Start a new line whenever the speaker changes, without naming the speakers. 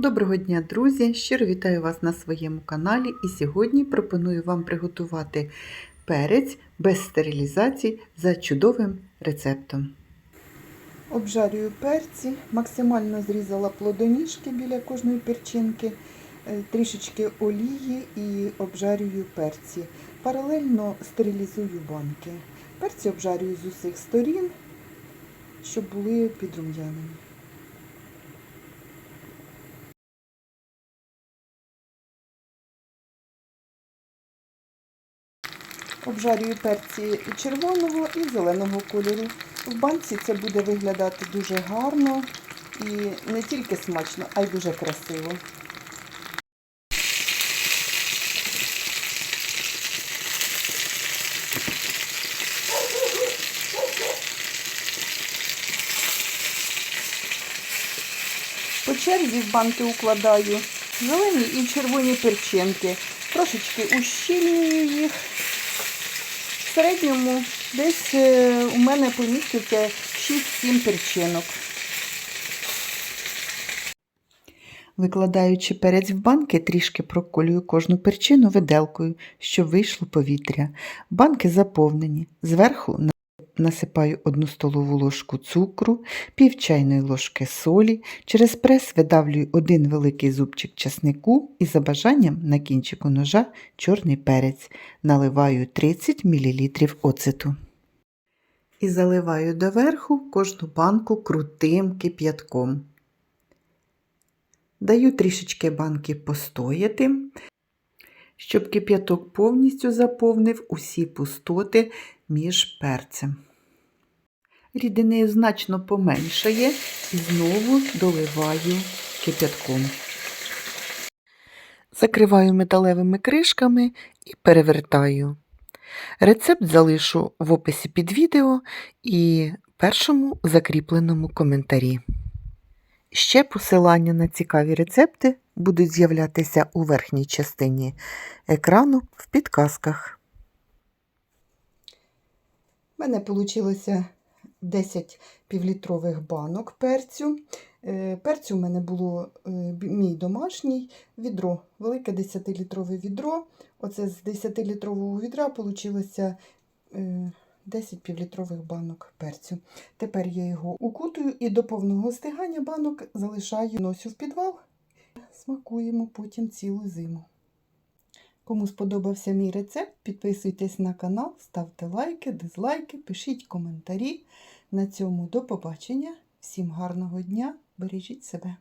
Доброго дня, друзі! Щиро вітаю вас на своєму каналі і сьогодні пропоную вам приготувати перець без стерилізації за чудовим рецептом. Обжарюю перці, максимально зрізала плодоніжки біля кожної перчинки, е, трішечки олії і обжарюю перці. Паралельно стерилізую банки. Перці обжарюю з усіх сторін, щоб були підрум'янені. Обжарюю перці червоного і зеленого кольору. В банці це буде виглядати дуже гарно і не тільки смачно, а й дуже красиво. По черзі в банки укладаю зелені і червоні перчинки. Трошечки ущільнюю їх. В середньому десь е, у мене поміститься 6-7 перчинок. Викладаючи перець в банки, трішки проколюю кожну перчину виделкою, щоб вийшло повітря. Банки заповнені. Зверху насипаю 1 столову ложку цукру, пів чайної ложки солі, через прес видавлюю один великий зубчик часнику і за бажанням на кінчику ножа чорний перець. Наливаю 30 мл оцету. І заливаю доверху кожну банку крутим кип'ятком. Даю трішечки банки постояти, щоб кип'яток повністю заповнив усі пустоти між перцем. Рідини значно поменшає і знову доливаю кип'ятком. Закриваю металевими кришками і перевертаю. Рецепт залишу в описі під відео і першому закріпленому коментарі. Ще посилання на цікаві рецепти будуть з'являтися у верхній частині екрану в підказках. У мене вийшло 10 півлітрових банок перцю. Е, перцю в мене було е, мій домашній відро, велике 10-літрове відро. Оце з 10-літрового відра вийшло 10 півлітрових банок перцю. Тепер я його укутую і до повного стигання банок залишаю носю в підвал. Смакуємо потім цілу зиму. Кому сподобався мій рецепт, підписуйтесь на канал, ставте лайки, дизлайки, пишіть коментарі. На цьому до побачення. Всім гарного дня! Бережіть себе!